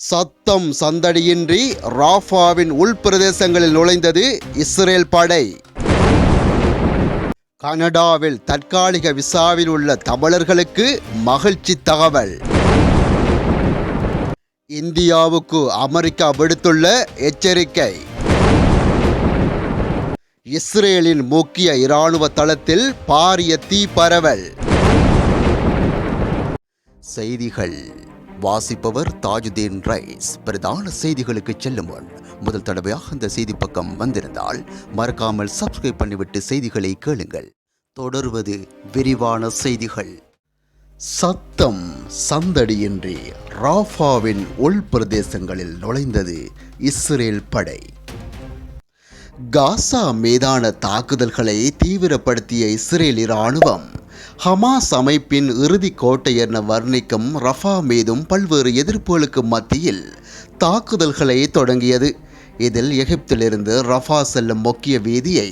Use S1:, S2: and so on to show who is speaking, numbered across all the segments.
S1: சத்தம் சந்தடியின்றி ராஃபாவின் உள்பிரதேசங்களில் நுழைந்தது இஸ்ரேல் படை. கனடாவில் தற்காலிக விசாவில் உள்ள தமிழர்களுக்கு மகிழ்ச்சி தகவல். இந்தியாவுக்கு அமெரிக்கா விடுத்துள்ள எச்சரிக்கை. இஸ்ரேலின் முக்கிய இராணுவ தளத்தில் பாரிய தீ பரவல் செய்திகள். வாசிப்பவர் தாஜுதீன் ரைஸ். பிரதான செய்திகளுக்கு செல்லும் முன் முதல் தடவையாக இந்த செய்தி பக்கம் வந்திருந்தால் மறக்காமல் சப்ஸ்கிரைப் பண்ணிவிட்டு செய்திகளை கேளுங்கள். தொடர்வது விரிவான செய்திகள். சத்தம் சந்தடியின்றி ராஃபாவின் உள் பிரதேசங்களில் நுழைந்தது இஸ்ரேல் படை. காசா மீதான தாக்குதல்களை தீவிரப்படுத்திய இஸ்ரேலி இராணுவம் ஹமாஸ் அமைப்பின் இறுதி கோட்டை என வர்ணிக்கும் ரஃபா மீதும் பல்வேறு எதிர்ப்புகளுக்கு மத்தியில் தாக்குதல்களை தொடங்கியது. இதில் எகிப்திலிருந்து ரஃபா செல்லும் முக்கிய வீதியை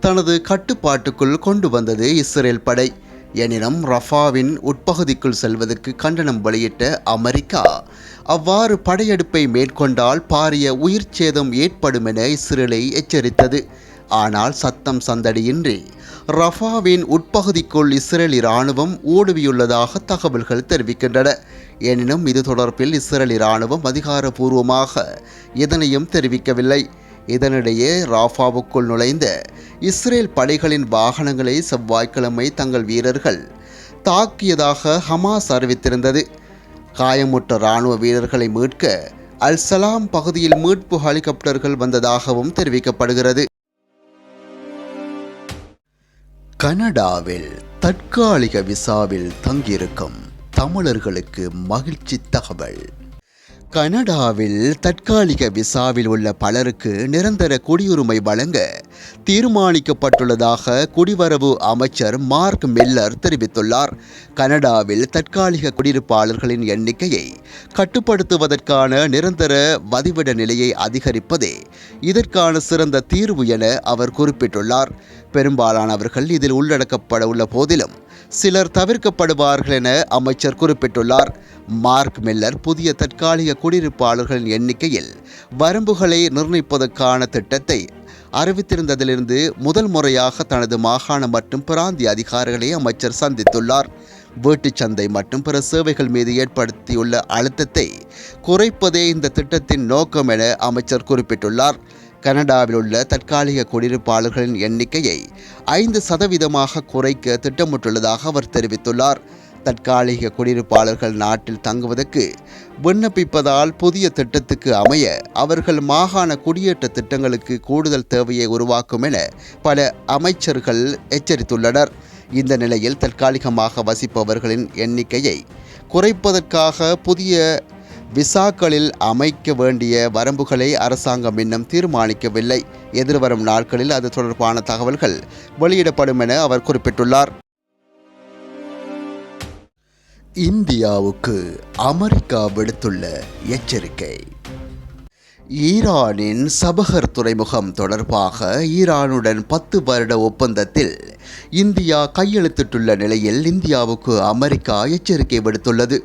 S1: தனது கட்டுப்பாட்டுக்குள் கொண்டு வந்தது இஸ்ரேல் படை. எனினும் ரஃபாவின் உட்பகுதிக்குள் செல்வதற்கு கண்டனம் வெளியிட்ட அமெரிக்கா அவ்வாறு படையெடுப்பை மேற்கொண்டால் பாரிய உயிர் சேதம் ஏற்படும் என இஸ்ரேலை எச்சரித்தது. ஆனால் சத்தம் சந்தடியின்றி ரஃபாவின் உட்பகுதிக்குள் இஸ்ரேல் இராணுவம் ஓடுவியுள்ளதாக தகவல்கள் தெரிவிக்கின்றன. எனினும் இது தொடர்பில் இஸ்ரேலி இராணுவம் அதிகாரபூர்வமாக எதனையும் தெரிவிக்கவில்லை. இதனிடையே ராஃபாவுக்குள் நுழைந்த இஸ்ரேல் படைகளின் வாகனங்களை செவ்வாய்க்கிழமை தங்கள் வீரர்கள் தாக்கியதாக ஹமாஸ் அறிவித்திருந்தது. காயமுற்ற இராணுவ வீரர்களை மீட்க அல் சலாம் பகுதியில் மீட்பு ஹெலிகாப்டர்கள் வந்ததாகவும் தெரிவிக்கப்படுகிறது. கனடாவில் தற்காலிக விசாவில் தங்கியிருக்கும் தமிழர்களுக்கு மகிழ்ச்சி தகவல். கனடாவில் தற்காலிக விசாவில் உள்ள பலருக்கு நிரந்தர குடியுரிமை வழங்க தீர்மானிக்கப்பட்டுள்ளதாக குடிவரவு அமைச்சர் மார்க் மில்லர் தெரிவித்துள்ளார். கனடாவில் தற்காலிக குடியிருப்பாளர்களின் எண்ணிக்கையை கட்டுப்படுத்துவதற்கான நிரந்தர வதிவிட நிலையை அதிகரிப்பதே இதற்கான சிறந்த தீர்வு என அவர் குறிப்பிட்டுள்ளார். பெரும்பாலானவர்கள் இதில் உள்ளடக்கப்பட உள்ள போதிலும் சிலர் தவிர்க்கப்படுவார்கள் என அமைச்சர் குறிப்பிட்டுள்ளார். மார்க் மில்லர் புதிய தற்காலிக குடியிருப்பாளர்களின் எண்ணிக்கையில் வரம்புகளை நிர்ணயிப்பதற்கான திட்டத்தை அறிவித்திருந்ததிலிருந்து முதல் முறையாக தனது மாகாண மற்றும் பிராந்திய அதிகாரிகளை அமைச்சர் சந்தித்துள்ளார். வீட்டுச் சந்தை மற்றும் பிற சேவைகள் மீது ஏற்படுத்தியுள்ள அழுத்தத்தை குறைப்பதே இந்த திட்டத்தின் நோக்கம் என அமைச்சர் குறிப்பிட்டுள்ளார். கனடாவில் உள்ள தற்காலிக குடியிருப்பாளர்களின் எண்ணிக்கையை ஐந்து சதவீதமாக குறைக்க திட்டமிட்டுள்ளதாக அவர் தெரிவித்துள்ளார். தற்காலிக குடியிருப்பாளர்கள் நாட்டில் தங்குவதற்கு விண்ணப்பிப்பதால் புதிய திட்டத்துக்கு அமைய அவர்கள் மாகாண குடியேற்ற திட்டங்களுக்கு கூடுதல் தேவையை உருவாக்கும் என பல அமைச்சர்கள் எச்சரித்துள்ளனர். இந்த நிலையில் தற்காலிகமாக வசிப்பவர்களின் எண்ணிக்கையை குறைப்பதற்காக புதிய விசாக்களில் அமைக்க வேண்டிய வரம்புகளை அரசாங்கம் இன்னும் தீர்மானிக்கவில்லை. எதிர்வரும் நாட்களில் அது தொடர்பான தகவல்கள் வெளியிடப்படும் என அவர் குறிப்பிட்டுள்ளார். இந்தியாவுக்கு அமெரிக்கா விடுத்துள்ள எச்சரிக்கை. ஈரானின் சபகர் துறைமுகம் தொடர்பாக ஈரானுடன் பத்து வருட ஒப்பந்தத்தில் இந்தியா கையெழுத்திட்டுள்ள நிலையில் இந்தியாவுக்கு அமெரிக்கா எச்சரிக்கை விடுத்துள்ளது.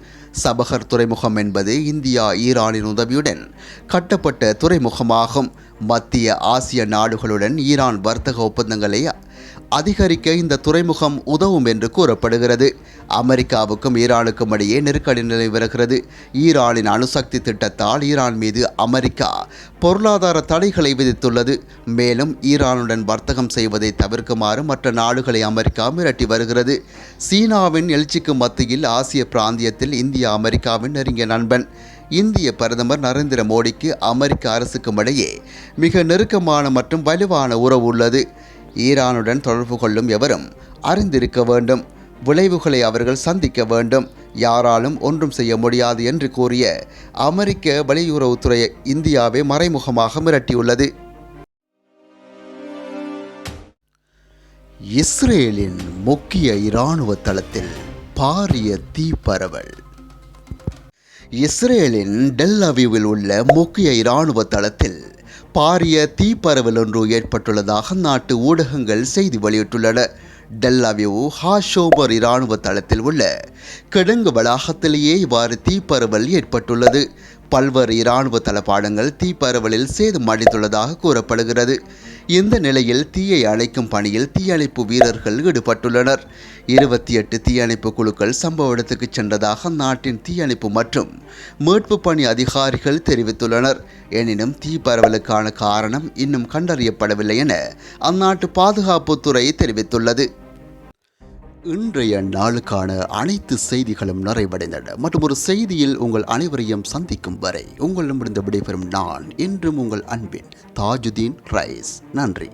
S1: சபகர் துறைமுகம் என்பது இந்தியா ஈரானின் உதவியுடன் கட்டப்பட்ட துறைமுகமாகும். மத்திய ஆசிய நாடுகளுடன் ஈரான் வர்த்தக ஒப்பந்தங்களை அதிகரிக்க இந்த துறைமுகம் உதவும் என்று கூறப்படுகிறது. அமெரிக்காவுக்கும் ஈரானுக்கும் இடையே நெருக்கடி நிலை வருகிறது. ஈரானின் அணுசக்தி திட்டத்தால் ஈரான் மீது அமெரிக்கா பொருளாதார தடைகளை விதித்துள்ளது. மேலும் ஈரானுடன் வர்த்தகம் செய்வதை தவிர்க்குமாறு மற்ற நாடுகளை அமெரிக்கா மிரட்டி வருகிறது. சீனாவின் எழுச்சிக்கு மத்தியில் ஆசிய பிராந்தியத்தில் இந்தியா அமெரிக்காவின் நெருங்கிய நண்பன். இந்திய பிரதமர் நரேந்திர மோடிக்கு அமெரிக்க அரசுக்கும் இடையே மிக நெருக்கமான மற்றும் வலுவான உறவு உள்ளது. ஈரானுடன் தொடர்பு கொள்ளும் எவரும் அறிந்திருக்க வேண்டும். விளைவுகளை அவர்கள் சந்திக்க வேண்டும். யாராலும் ஒன்றும் செய்ய முடியாது என்று கூறிய அமெரிக்க வெளியுறவுத்துறை இந்தியாவை மறைமுகமாக மிரட்டியுள்ளது. இஸ்ரேலின் முக்கிய இராணுவ தளத்தில் பாரிய தீ பரவல் இஸ்ரேலின் டெல் அவிவில் உள்ள முக்கிய இராணுவ தளத்தில் பாரிய தீப்பரவல் ஒன்று ஏற்பட்டுள்ளதாக நாட்டு ஊடகங்கள் செய்தி வெளியிட்டுள்ளன. டெல்லாவியூ ஹாஷோபர் இராணுவ தளத்தில் உள்ள கிடங்கு வளாகத்திலேயே இவ்வாறு தீப்பரவல் ஏற்பட்டுள்ளது. பல்வேறு இராணுவ தளபாடங்கள் தீப்பரவலில் சேதமடைந்துள்ளதாக கூறப்படுகிறது. இந்த நிலையில் தீயை அணைக்கும் பணியில் தீயணைப்பு வீரர்கள் ஈடுபட்டுள்ளனர். இருபத்தி எட்டு தீயணைப்பு குழுக்கள் சம்பவ இடத்துக்கு சென்றதாக நாட்டின் தீயணைப்பு மற்றும் மீட்பு பணி அதிகாரிகள் தெரிவித்துள்ளனர். எனினும் தீ பரவலுக்கான காரணம் இன்னும் கண்டறியப்படவில்லை என அந்நாட்டு பாதுகாப்புத்துறை தெரிவித்துள்ளது. இன்றைய நாளுக்கான அனைத்து செய்திகளும் நிறைவடைந்தன. மற்றும் ஒரு செய்தியில் உங்கள் அனைவரையும் சந்திக்கும் வரை உங்களிடமிருந்து விடைபெறும் நான் என்றும் உங்கள் அன்பின் தாஜுதீன் ரைஸ். நன்றி.